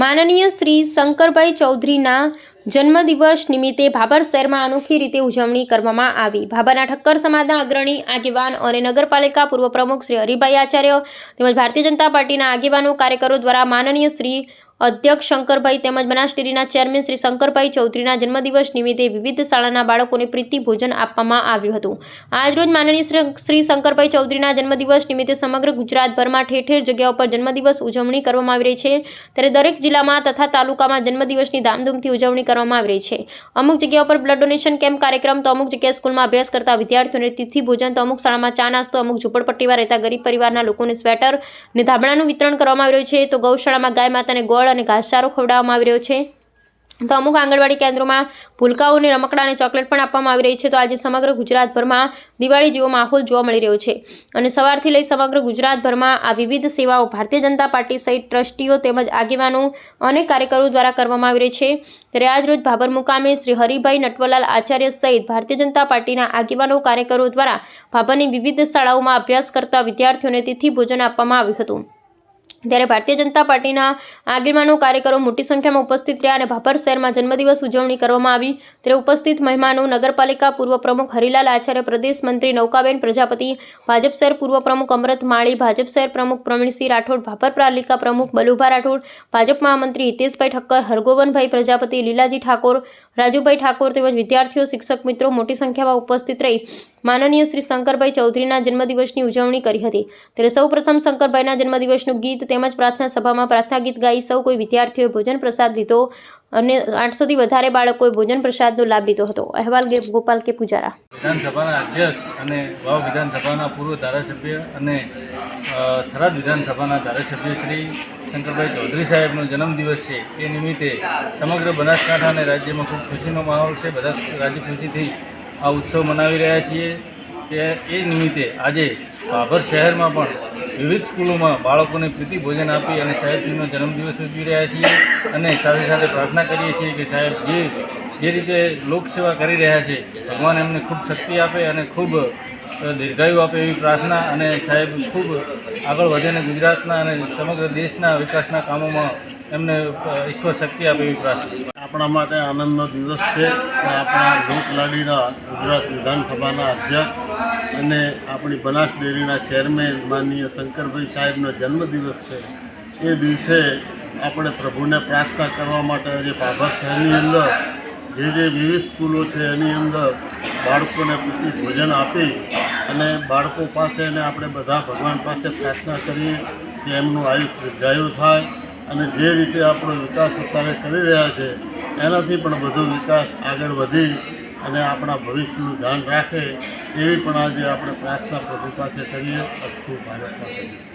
માનનીય શ્રી શંકરભાઈ ચૌધરીના જન્મદિવસ નિમિત્તે ભાભર શહેરમાં અનોખી રીતે ઉજવણી કરવામાં આવી. ભાભરના ઠક્કર સમાજના અગ્રણી આગેવાન અને નગરપાલિકા પૂર્વ પ્રમુખ શ્રી હરિભાઈ આચાર્ય તેમજ ભારતીય જનતા પાર્ટીના આગેવાનો, કાર્યકરો દ્વારા માનનીય શ્રી અધ્યક્ષ શંકરભાઈ તેમજ બનાસ ડેરીના ચેરમેન શ્રી શંકરભાઈ ચૌધરીના જન્મદિવસ નિમિત્તે વિવિધ શાળાના બાળકોને પ્રીતિ ભોજન આપવામાં આવ્યું હતું. આજરોજ માનનીય શ્રી શ્રી શંકરભાઈ ચૌધરીના જન્મદિવસ નિમિત્તે સમગ્ર ગુજરાતભરમાં ઠેર ઠેર જગ્યાઓ પર જન્મદિવસ ઉજવણી કરવામાં આવી રહી છે. ત્યારે દરેક જિલ્લામાં તથા તાલુકામાં જન્મદિવસની ધામધૂમથી ઉજવણી કરવામાં આવી રહી છે. અમુક જગ્યાઓ પર બ્લડ ડોનેશન કેમ્પ કાર્યક્રમ તો અમુક જગ્યાએ સ્કૂલમાં અભ્યાસ કરતા વિદ્યાર્થીઓને તિથિ ભોજન તો અમુક શાળામાં ચા નાસ્તો, અમુક ઝૂંપડપટ્ટીમાં રહેતા ગરીબ પરિવારના લોકોને સ્વેટર અને ધાબળાનું વિતરણ કરવામાં આવી રહ્યું છે. તો ગૌશાળામાં ગાય માતાને ગોળ અને ઘાસચારો ખવડાવવામાં આવી રહ્યો છે. તો અમુક આંગણવાડી કેન્દ્રોમાં ભૂલકાઓને રમકડા અને ચોકલેટ પણ આપવામાં આવી રહી છે. તો આજે સમગ્ર ગુજરાતભરમાં દિવાળી જેવો માહોલ જોવા મળી રહ્યો છે. અને સવારથી લઈ સમગ્ર ગુજરાતભરમાં આ વિવિધ સેવાઓ ભારતીય જનતા પાર્ટી સહિત ટ્રસ્ટીઓ તેમજ આગેવાનો અનેક કાર્યકરો દ્વારા કરવામાં આવી રહી છે. ત્યારે આજરોજ ભાભર મુકામે શ્રી હરિભાઈ નટવલાલ આચાર્ય સહિત ભારતીય જનતા પાર્ટીના આગેવાનો કાર્યકરો દ્વારા ભાભરની વિવિધ શાળાઓમાં અભ્યાસ કરતા વિદ્યાર્થીઓને તિથિ ભોજન આપવામાં આવ્યું હતું. ત્યારે ભારતીય જનતા પાર્ટીના આગેવાનો કાર્યકરો મોટી સંખ્યામાં ઉપસ્થિત રહ્યા અને ભાભર શહેરમાં જન્મદિવસ ઉજવણી કરવામાં આવી, ત્યારે ઉપસ્થિત મહેમાનો, નગરપાલિકા પૂર્વ પ્રમુખ હરિલાલ આચાર્ય, પ્રદેશ મંત્રી નૌકાબેન, પ્રજાપતિ, ભાજપ શહેર પૂર્વ પ્રમુખ અમરત માળી, ભાજપ શહેર પ્રમુખ પ્રવીણસિંહ રાઠોડ ભાપર પાલિકા પ્રમુખ બલુભા રાઠોડ, ભાજપ મહામંત્રી હિતેશભાઈ ઠક્કર, હરગોવનભાઈ પ્રજાપતિ, લીલાજી ઠાકોર, રાજુભાઈ ઠાકોર તેમજ વિદ્યાર્થીઓ, શિક્ષક મિત્રો મોટી સંખ્યામાં ઉપસ્થિત રહી. માનનીય શ્રી શંકરભાઈ ચૌધરીના જન્મદિવસની ઉજવણી કરી હતી. ત્યારે સૌપ્રથમ શંકરભાઈના જન્મદિવસનું ગીત તેમજ પ્રાર્થના સભામાં પ્રાર્થના ગીત ગાઈ સૌ કોઈ વિદ્યાર્થીઓએ ભોજન પ્રસાદ લીધો અને આઠસોથી વધારે બાળકોએ ભોજન પ્રસાદનો લાભ લીધો હતો. અહેવાલ ગોપાલ કે પૂજારા. વિધાનસભાના અધ્યક્ષ અને વાવ વિધાનસભાના પૂર્વ ધારાસભ્ય અને થરાદ વિધાનસભાના ધારાસભ્ય શ્રી શંકરભાઈ ચૌધરી સાહેબનો જન્મદિવસ છે. એ નિમિત્તે સમગ્ર બનાસકાંઠા અને રાજ્યમાં ખૂબ ખુશીનો માહોલ છે. બધા રાજી ખુશીથી આ ઉત્સવ મનાવી રહ્યા છીએ. કે એ નિમિત્તે આજે ભાભર શહેરમાં પણ વિવિધ સ્કૂલોમાં બાળકોને પ્રીતિ ભોજન આપી અને સાહેબજીનો જન્મદિવસ ઉજવી રહ્યા છીએ અને સાથે સાથે પ્રાર્થના કરીએ છીએ કે સાહેબ જે જે રીતે લોકસેવા કરી રહ્યા છે, ભગવાન એમને ખૂબ શક્તિ આપે અને ખૂબ દીર્ઘાયુ આપે એવી પ્રાર્થના અને સાહેબ ખૂબ આગળ વધે ગુજરાતના અને સમગ્ર દેશના વિકાસના કામોમાં એમને ઈશ્વર શક્તિ આપે એવી પ્રાર્થના. આપણા માટે આનંદનો દિવસ છે. આપણા લોકલાડીના ગુજરાત વિધાનસભાના અધ્યક્ષ અને આપણી બનાસ ડેરીના ચેરમેન માનનીય શંકરભાઈ સાહેબનો જન્મદિવસ છે. એ દિવસે આપણે પ્રભુને પ્રાર્થના કરવા માટે આજે ભાભર શહેરની અંદર જે જે વિવિધ સ્કૂલો છે એની અંદર બાળકોને પૂરતી ભોજન આપી અને બાળકો પાસે અને આપણે બધા ભગવાન પાસે પ્રાર્થના કરીએ કે એમનું આયુષ્ય દીર્ઘાયુ થાય અને જે રીતે આપણો વિકાસ અત્યારે કરી રહ્યા છે, એનાથી પણ વધુ વિકાસ આગળ વધી અને આપણા ભવિષ્યનું ધ્યાન રાખે એવી પણ આજે આપણે પ્રાર્થના પ્રભુ પાસે કરીએ. અસ્તુ ભારત પાસે